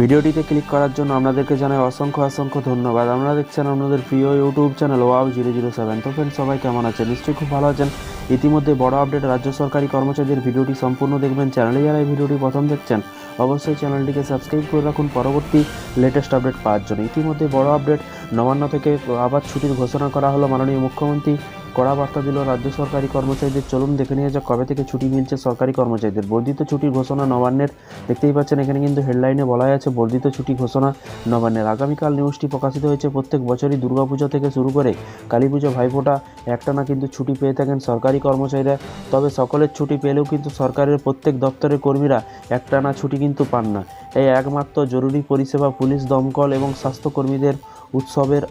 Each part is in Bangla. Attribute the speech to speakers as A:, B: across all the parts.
A: ভিডিওটিতে ক্লিক করার জন্য আপনাদেরকে জানাই অসংখ্য অসংখ্য ধন্যবাদ। আপনারা দেখছেন আপনাদের প্রিয় YouTube channel wow zero zero seven তো ফ্রেন্ড সবাই কেমন আছেন? নিশ্চয়ই খুব ভালো আছেন। ইতিমধ্যে বড় আপডেট রাজ্য সরকারি কর্মচারীদের ভিডিওটি সম্পূর্ণ দেখবেন। চ্যানেলে যারা এই ভিডিওটি প্রথম দেখছেন, অবশ্যই চ্যানেলটিকে সাবস্ক্রাইব করে রাখুন। পরবর্তী লেটেস্ট আপডেট পাওয়ার জন্য। ইতিমধ্যে বড় আপডেট নবান্ন থেকে আবার ছুটির ঘোষণা করা হলো মাননীয় মুখ্যমন্ত্রী কড়া বার্তা দিল রাজ্য সরকারি কর্মচারীদের, চলুন দেখে নিয়ে যাক কবে থেকে ছুটি মিলছে সরকারি কর্মচারীদের। বর্ধিত ছুটির ঘোষণা নবান্নের, দেখতেই পাচ্ছেন এখানে কিন্তু হেডলাইনে বলা আছে বর্ধিত ছুটি ঘোষণা নবান্নের। আগামীকাল নিউজটি প্রকাশিত হয়েছে প্রত্যেক বছরই দুর্গাপুজো থেকে শুরু করে কালী পুজো ভাইফোঁটা, একটানা কিন্তু ছুটি পেয়ে থাকেন সরকারি কর্মচারীরা। তবে সকলের ছুটি পেলেও কিন্তু সরকারের প্রত্যেক দপ্তরের কর্মীরা একটানা ছুটি কিন্তু পান না। এই একমাত্র জরুরি পরিষেবা পুলিশ, দমকল এবং স্বাস্থ্যকর্মীদের উৎসবের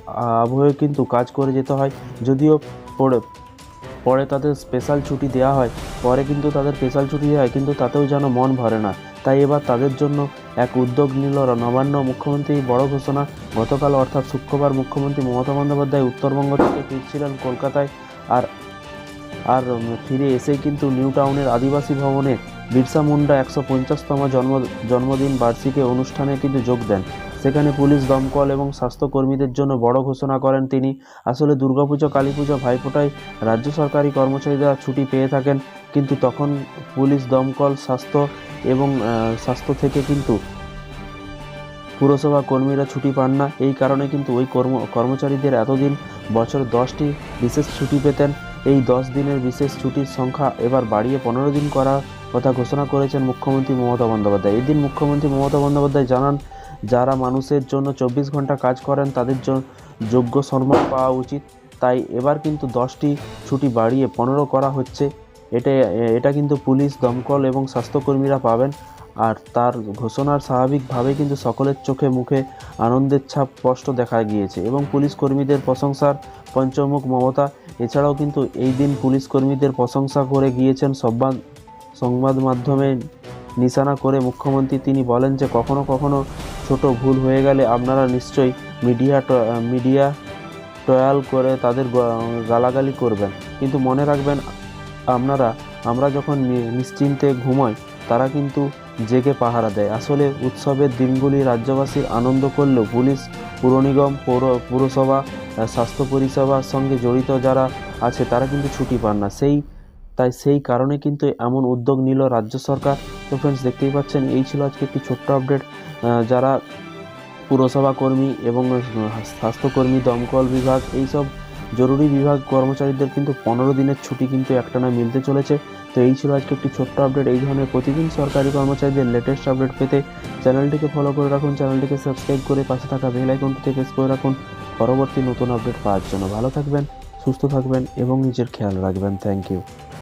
A: আবহে কিন্তু কাজ করে যেতে হয়। যদিও পরে পরে তাদের স্পেশাল ছুটি দেওয়া হয়। পরে কিন্তু তাদের স্পেশাল ছুটি দেওয়া হয়, কিন্তু তাতেও যেন মন ভরে না। তাই এবার তাদের জন্য এক উদ্যোগ নিল নবান্ন মুখ্যমন্ত্রী বড় ঘোষণা। গতকাল অর্থাৎ শুক্রবার মুখ্যমন্ত্রী মমতা বন্দ্যোপাধ্যায় উত্তরবঙ্গ থেকে ফিরছিলেন কলকাতায় আর আর ফিরে এসেই কিন্তু নিউ টাউনের আদিবাসী ভবনে বিরসা মুন্ডা একশো পঞ্চাশতম জন্ম, জন্মদিন বার্ষিকী অনুষ্ঠানে কিন্তু যোগ দেন। সেখানে পুলিশ, দমকল এবং স্বাস্থ্যকর্মীদের জন্য বড় ঘোষণা করেন তিনি। আসলে দুর্গাপুজো কালী পুজো ভাইফোঁটায় রাজ্য সরকারি কর্মচারীরা ছুটি পেয়ে থাকেন, কিন্তু তখন পুলিশ, দমকল, স্বাস্থ্য এবং স্বাস্থ্য থেকে কিন্তু পুরসভা কর্মীরা ছুটি পান না। এই কারণে কিন্তু ওই কর্ম, কর্মচারীদের এতদিন বছর দশটি বিশেষ ছুটি পেতেন। এই দশ দিনের বিশেষ ছুটির সংখ্যা এবার বাড়িয়ে পনেরো দিন করার কথা ঘোষণা করেছেন মুখ্যমন্ত্রী মমতা বন্দ্যোপাধ্যায়। এদিন মুখ্যমন্ত্রী মমতা বন্দ্যোপাধ্যায় জানান যারা মানুষের জন্য চব্বিশ ঘণ্টা কাজ করেন, তাদের জন্য যোগ্য সম্মান পাওয়া উচিত। তাই এবার কিন্তু দশটি ছুটি বাড়িয়ে পনেরো করা হচ্ছে। এটা এটা কিন্তু পুলিশ, দমকল এবং স্বাস্থ্যকর্মীরা পাবেন। আর তার ঘোষণার স্বাভাবিকভাবে কিন্তু সকলের চোখে মুখে আনন্দের ছাপ স্পষ্ট দেখা গিয়েছে এবং পুলিশ কর্মীদের প্রশংসার পঞ্চমুখ মমতা। এছাড়াও কিন্তু এই দিন পুলিশ কর্মীদের প্রশংসা করে গিয়েছেন সংবাদ সংবাদ মাধ্যমে নিশানা করে মুখ্যমন্ত্রী। তিনি বলেন যে কখনো কখনো ছোট ভুল হয়ে গেলে আপনারা নিশ্চয়ই মিডিয়া মিডিয়া ট্রায়াল করে তাদের গালাগালি করবেন। কিন্তু মনে রাখবেন, আপনারা, আমরা যখন নিশ্চিন্তে ঘুমাই, তারা কিন্তু জেগে পাহারা দেয়। আসলে উৎসবের দিনগুলি রাজ্যবাসীর আনন্দ করলেও পুলিশ পুর নিগম পৌর, পুরসভা স্বাস্থ্য পরিষেবার সঙ্গে জড়িত যারা আছে, তারা কিন্তু ছুটি পান না। সেই, তাই সেই কারণে কিন্তু এমন উদ্যোগ নিল রাজ্য সরকার। তো ফ্রেন্ডস দেখতেই পাচ্ছেন, এই ছিল আজকে একটি ছোট্ট আপডেট যারা পুরসভা কর্মী এবং স্বাস্থ্যকর্মী, দমকল বিভাগ, এইসব জরুরি বিভাগ কর্মচারীদের কিন্তু পনেরো দিনের ছুটি কিন্তু একটানা মিলতে চলেছে। তো এই ছিল আজকে একটি ছোট্ট আপডেট এই ধরনের প্রতিদিন সরকারি কর্মচারীদের লেটেস্ট আপডেট পেতে চ্যানেলটিকে ফলো করে রাখুন চ্যানেলটিকে সাবস্ক্রাইব করে পাশে থাকা বেল আইকনটিতে প্রেস করে রাখুন। পরবর্তী নতুন আপডেট পাওয়ার জন্য ভালো থাকবেন, সুস্থ থাকবেন এবং নিজের খেয়াল রাখবেন। Thank you